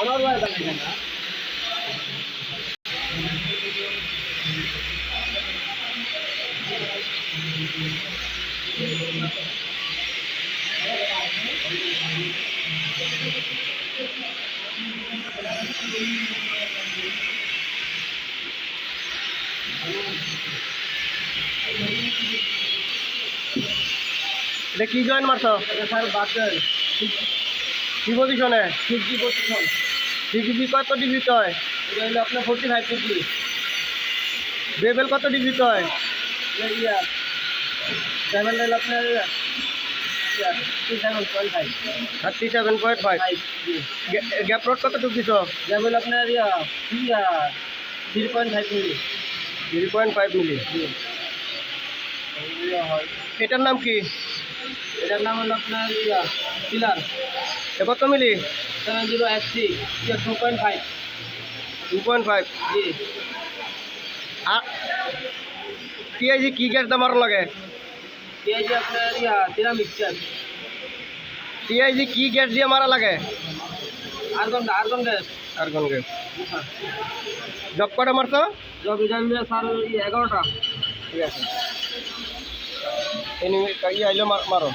আমার ভাই বানাই না। এটা কি জয়েন মারছ? স্যার বাটার কি পজিশনে ফিফটি পজিশন ডিগ্রি কত ডিগ্রি তয়? এটা হলো আপনার ফোর্টি ফাইভ ডিগ্রি। বেবেল কত ডিগ্রি তয়? সেভেন হলো আপনার thirty seven point five gap road কত ঢুকিছ যেমন আপনার ইয়া ইয়া three point five milli three point five milli এটার নাম কি? এটার নাম হলো আপনার পিলার কত milli? Seven zero S C ইয়া two point five two point five G. আর টিআইজি কি গ্যাস দামার লাগে? যে আপনার ইয়া তিরা মিক্সচার টিআইজি কি গ্যাস দিয়ে মারা লাগে? Argon argon gas argon gas job কটা মারছ? জব মিলে স্যার এগারোটা। ঠিক আছে। এনিমি ইয়ে আইলো মারো।